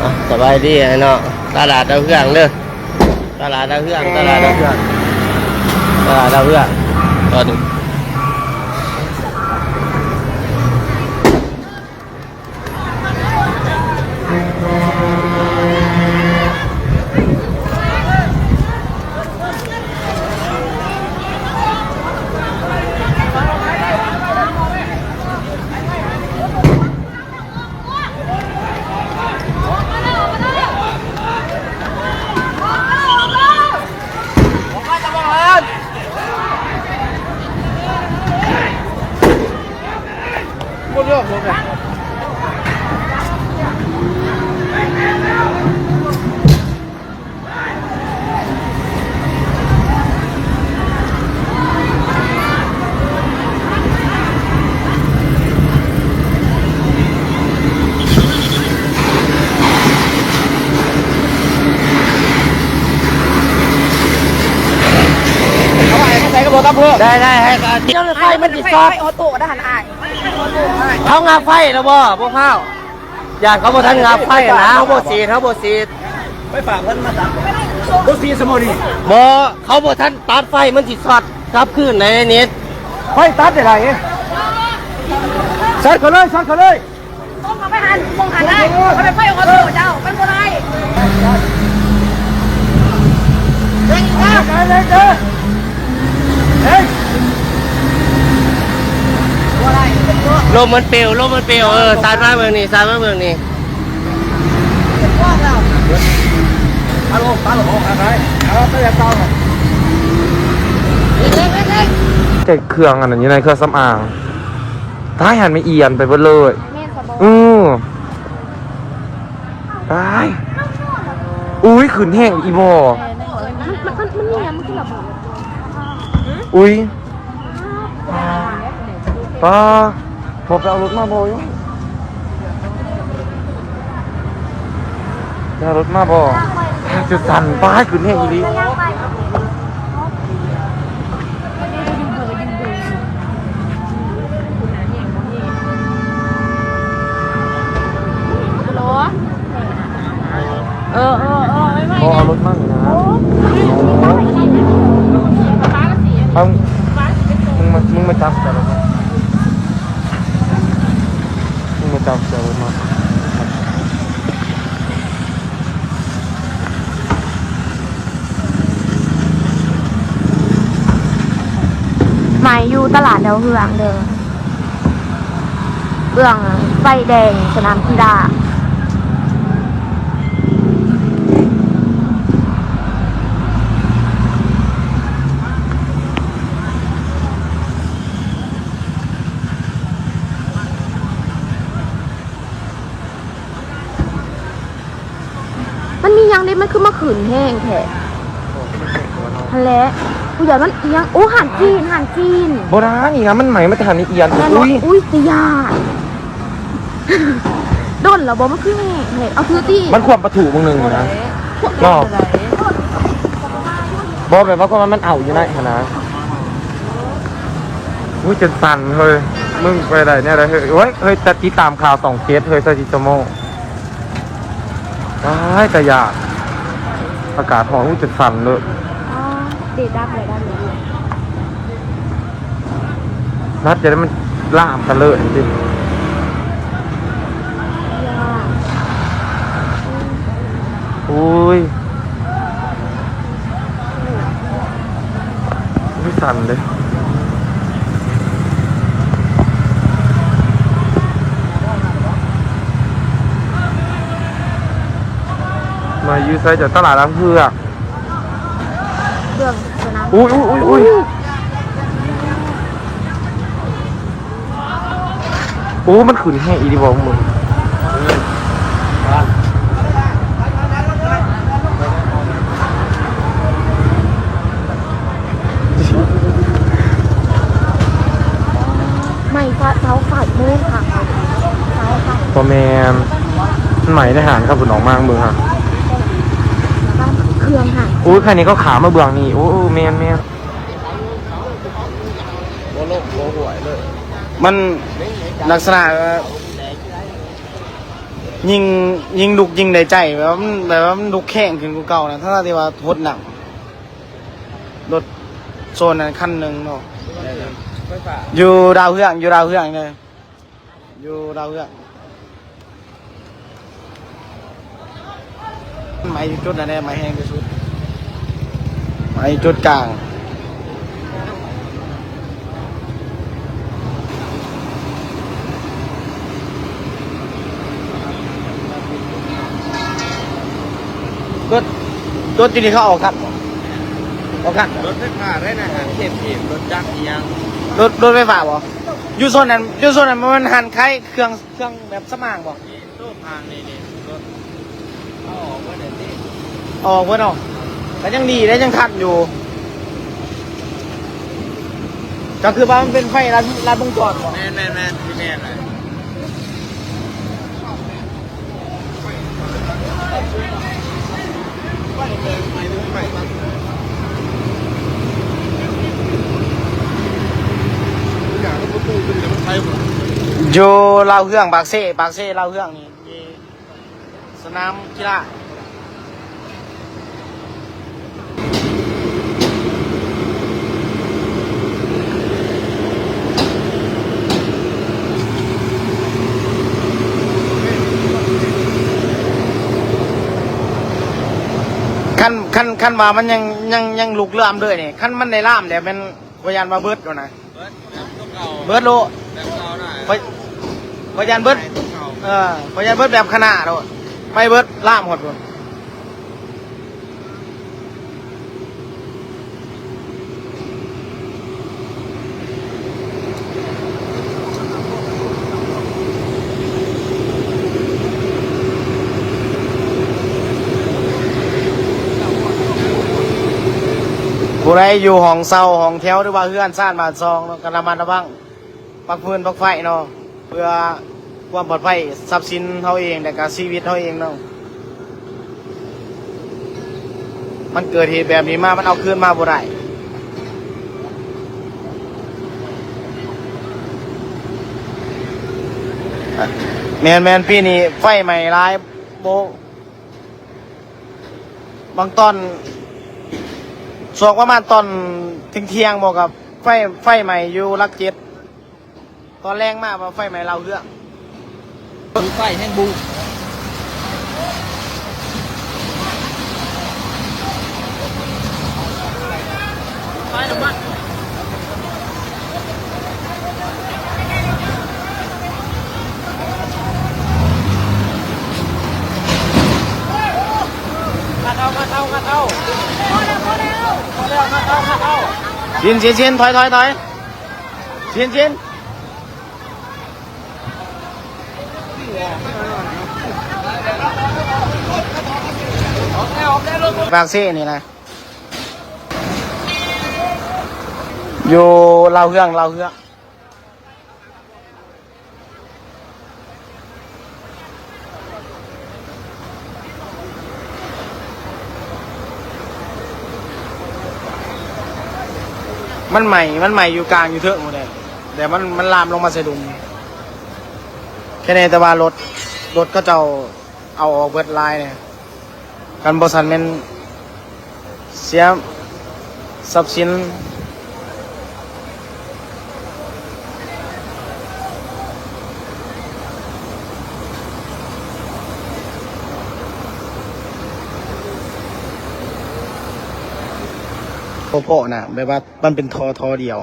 อะสบายดีไอ้เนาะตลาดดาวเรืองเด้อตลาดดาวเรืองตลาดดาวเรืองตลาดดาวเรืองตอนนี้ ได้ได้ให้กันเจ้าไฟมันติดซอดไฟออโต้ได้หันอายเขางาไฟแล้วบ่พวกข้าวอยากเขาบ่ทันงาไฟนะเขาบ่สีดเขาบ่สีดไปฝากเพิ่นมาตัดรถซีสมอนีบ่เขาบ่ทันตัดไฟมันสิช็อตกลับคืนในนิดไฟตัดได้ไรซัดเขาเลยซัดเขาเลยต้องมาไปหันมองหันได้เขาเป็นไฟออโต้เจ้าเป็นคนไรเฮ้ยเฮ้ยเฮ้ยเฮ้ย ลมมันเปลวลมมันเปลวเออสาดมาเมืองนี้สาดมาเมืองนี้ฮัลโหลฮัลโหลอะไรเอาไปยังเตาเจ็ดเครื่องอันนั้นอยู่ในเครื่องสำอางท้ายหันไม่เอียนไปเบิดเลยแม่สบอือตายอุ้ยขืนแห้งอีบอ มันมันมันมันเนี่ยมันคือแบบ อุ้ยป้าพอไปเอารถมาบอยู่จะเอารถมาบอจะสั่นป้าขืนแห้งอีหลีฮัลโหลเออเออเออไม่ไม่พอเอารถมาหน่อยนะ เอามึงมามึงมาจับแต่รถมามึงมาจับแต่รถมาหมายอยู่ตลาดดาวเฮืองเด้อเบื้องไฟแดงสนามกีฬา ยังได้มันคือมาขืนแห้งแท้ทะเลกูอยากมันเอียงโอ้หันจีนหันจีนโบราณนี่นะมันใหม่มาทานนี่เอียนแน่นออุ้ยอุ้ยตียาดโดนแล้วบอมันคือแห้งเห็ดเอาคือตีมันควบประถูมึงหนึ่งนะรอบบอแบบว่าก็มันเอาอยู่นะนะอุ้ยจะสั่นเฮ้ยมึงไปไหนเนี่ยเลยเฮ้ยเฮ้ยเฮ้ยแต่ติดตามข่าวสองเคสเฮ้ยซาจิโตโมตายแต่อยาก อากาศหอนอุ้ยจะสั่นเลยอ๋อเด็ดดับเลยดับเลยนัดจะได้มันล่ามกันเลยจริงยาอุ้ยไม่สั่นเลย มายูไซจากตลาดน้ำเพือกเบื้องสนามอุ้ยอุ้ยอุ้ยอุ้ยโอ้มันขืนแห้งอีดีบอกมึง嗯ไม่ฟ้าเสาฝ่ายมือค่ะเสาค่ะพอแมนมันใหม่ในหางครับคุณน้องมากมึงฮะแล้วก็ เครื่องค่ะอุ้ยใครนี้ก็ขามาเบืองนี่โอ้แมนแมนมันลักษณะว่ายิงยิงลุกยิงในใจแบบว่ามันแบบว่ามันลุกแข้งขึ้นกูเก่านะถ้าที่ว่าทดหนักรถโซนนั้นคันหนึ่งเนาะอยู่ดาวเฮืองอยู่ดาวเฮืองเลยอยู่ดาวเฮืองไม้จุดนั่นแหละไม้แห้งที่สุด ไม้จุดกลาง รถรถที่นี่เขาเอาคัดบ่เอาคัดบ่รถไฟฟ้าได้นะฮะเทพทีมรถจักรอีหยังรถรถไฟฟ้าบ่อยู่โซนนั้นอยู่โซนนั้นมันหันคล้ายเครื่องเครื่องแบบสมางบ่นี่ตู้พางนี่นี่รถเอาออกว่าเดี๋ยวนี้ ออกเพิ่นเนาะ แต่ยังดีได้ยังทันอยู่ ก็คือว่ามันเป็นไฟลัดลัดวงจรบ่แมนแมนแมนพี่แมนเลยอยู่าเฮืองปากเซ่ปากเซ่เล่าเฮืองนี่สนามกีฬา ขั้นขั้นขั้นว่ามันยังยังยังลุกเลื่อมด้วยนี่ขั้นมันในล่ามเดี๋ยวเป็นพยานมาเบิดอยู่นะเบิร์ดแบบต้องเก่าเบิดโลแบบเก่าได้พยพยานเบิดต้องเก่าเออพยานเบิดแบบขนาดโลไม่เบิดล่ามหมดเลย ผู้ใดอยู่ห้องเศร้าห้องแถวหรือว่าเฮือนซ่านบานซองเนาะกระมัดระวังปักพื้นปักไฟเนาะเพื่อความปลอดภัยทรัพย์สินเขาเองแต่การชีวิตเขาเองเนาะมันเกิดเหตุแบบนี้มา มันเอาคืนมาบ่ได้แมนแมนปีนี้ไฟใหม่ร้ายโบบางตอน สวกประมาณตอนถึงเที่ยงบอกกับไฟไฟใหม่อยู่รักเจ็ดตอนแรงมากว่าไฟใหม่เราเรื่องดูไฟแห้งบู ชินชินชินถอยถอยถอยชินชินบางซี่นี่นะ อยู่เราเฮืองเราเฮือง มันใหม่ มันใหม่อยู่กลางอยู่เถอะหมดเลยแต่มันมันลามลงมาใส่ดุมแค่ในแต่ว่ารถรถก็จะเอาเอาออกเบิดลายเนี่ยกันบริษัทมันเสียทรัพย์สิน โพโพนะแบบว่ามันเป็นทอทอเดียว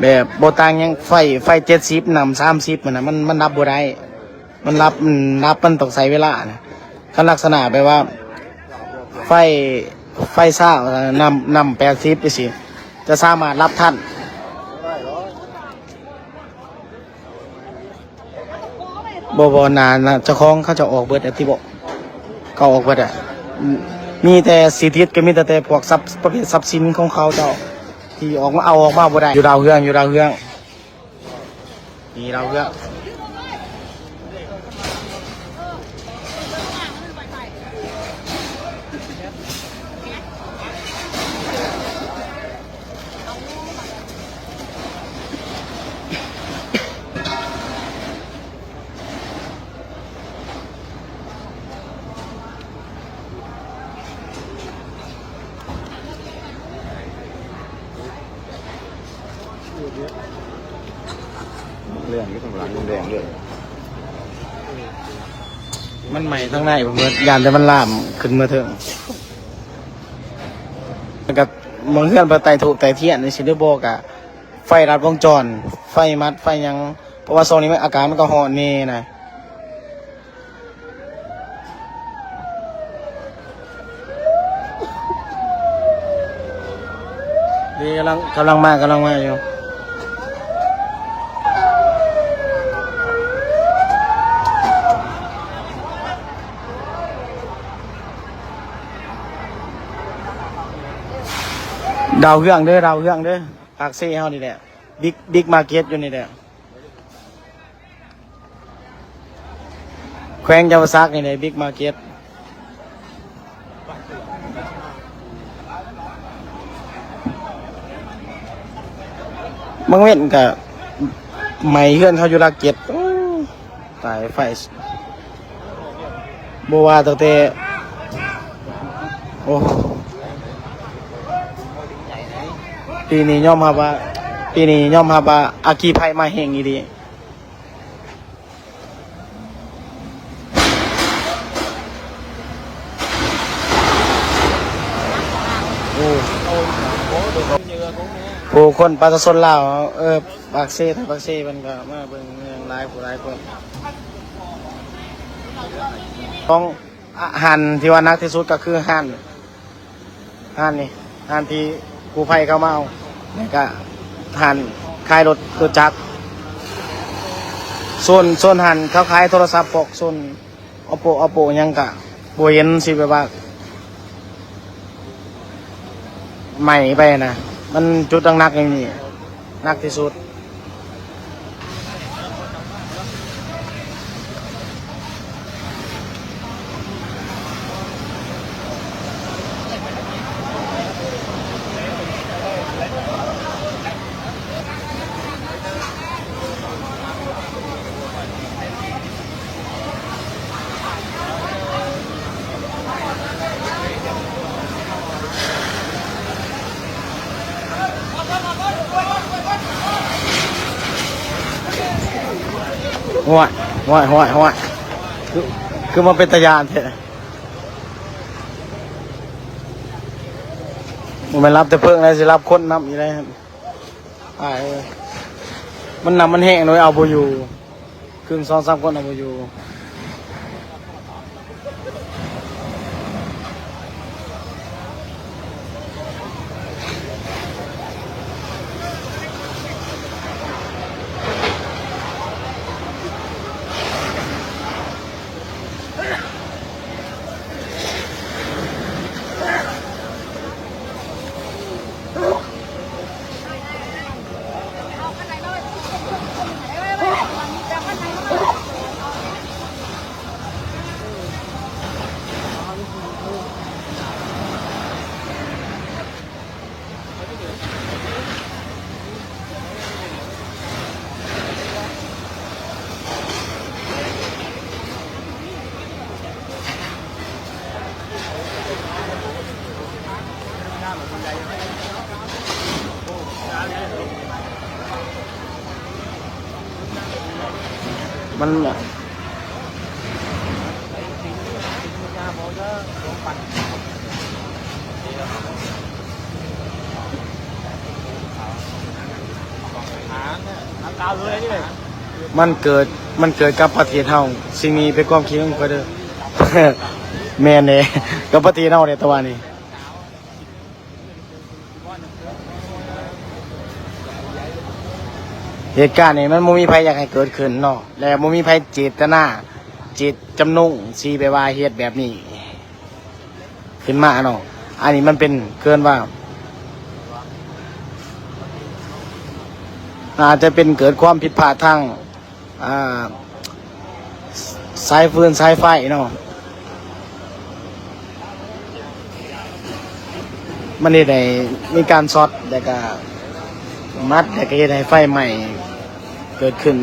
แบบโบตางยังไฟไฟเจ็ดสิบนำสามสิบมันนะมันมันรับบ่ได้มันรับมันรับมันต้องใช้เวลานะคันลักษณะแบบว่า ไฟไฟซ่านำนำแปดสิบไปสิจะสามารถรับท่านบอบนานนะเจ้าของเขาจะออกเบิดอะที่บอกเขาออกเบิดอะ มมีแต่สิทธิก็มีแต่แต่พวกทรัพย์ประเภททรัพย์สินของเขาเจ้า ที่ออกมาเอาออกมาบ่ได้อยู่ดาวเฮืองอยู่ดาวเฮืองนี่ดาวเฮือง เรื่องที่ข้างหลังแดงเลย มันใหม่ ทั้งในผมยานแต่มันล่ามขึ้นมาเถอะแล้วก็มองเพื่อนไปไต่ถูกไต่เทียนในซินดอร์โบกอะไฟรัดวงจร ไฟมัดไฟยังเพราะว่าโซนนี้มันอากาศมันก็ห่อนเน่นะดีกำลังกำลังมากำลังมาอยู่ ดาวเฮืองเด้อดาวเฮืองเด้อปากเซ่เฮานี่แหละบิ๊กบิ๊กมาร์เก็ตอยู่นี่แหละแขวงเยาวซักนี่แหละบิ๊กมาร์เก็ตบางเว้นกับไม่เฮือนเขาอยู่ลาเก็ตตายไฟบัวตั้งแต่โอ้ ปีนี้ย่อมรับว่า ปีนี้ย่อมรับว่าอากีภัยมาแห่งอีดีผู้คนประชาชนลาวเออปากเซ่ถ้าปากเซ่มันก็มาเบิ่งเมืองหลายผู้หลายคนต้องอาหันที่ว่านักที่สุดก็คือหันหันนี่หันที่ กูภัยเข้ามาเอานี่ยก็หันขายรถรถจักรส่วนส่วนหันเขาขายโทรศัพท์ปกส่วนอโปอโปยังกะบเย็นสิแบบว่าใหม่ไปนะ มันจุดตั้งนักอย่างนี้นักที่สุด ห่วยห่วยห่วยห่วยคือคือมันเป็นตะยานเถอะมันรับแต่เพิ่งเลยสิรับคนนำอีกแล้วตายเลยมันนำมันแห้งหน่อยเอาโบอยู่ครึ่งสองสามคนเอาโบอยู่ มันมันเกิดมันเกิดกับประเทศเฮาสิ่งนี้เป็นความคิดของข้อยเด้อ แม่นเด้กับประเทศเฮาเนี่ยตะวันนี้ เหตุการณ์นี้มันบ่มีภัยอยากให้เกิดขึ้นเนาะและบ่มีภัยเจตนาเจตจำนงสีไปว่าเหตุแบบนี้ ขึ้นมาเนาะอันนี้มันเป็นเกินว่าอาจจะเป็นเกิดความผิดพลาดทางสายฟืนสายไฟเนาะมันนี่ได้มีการช็อตแต่ก็มัดแต่ก็เฮ็ดให้ไฟใหม่ เกิดขึ้น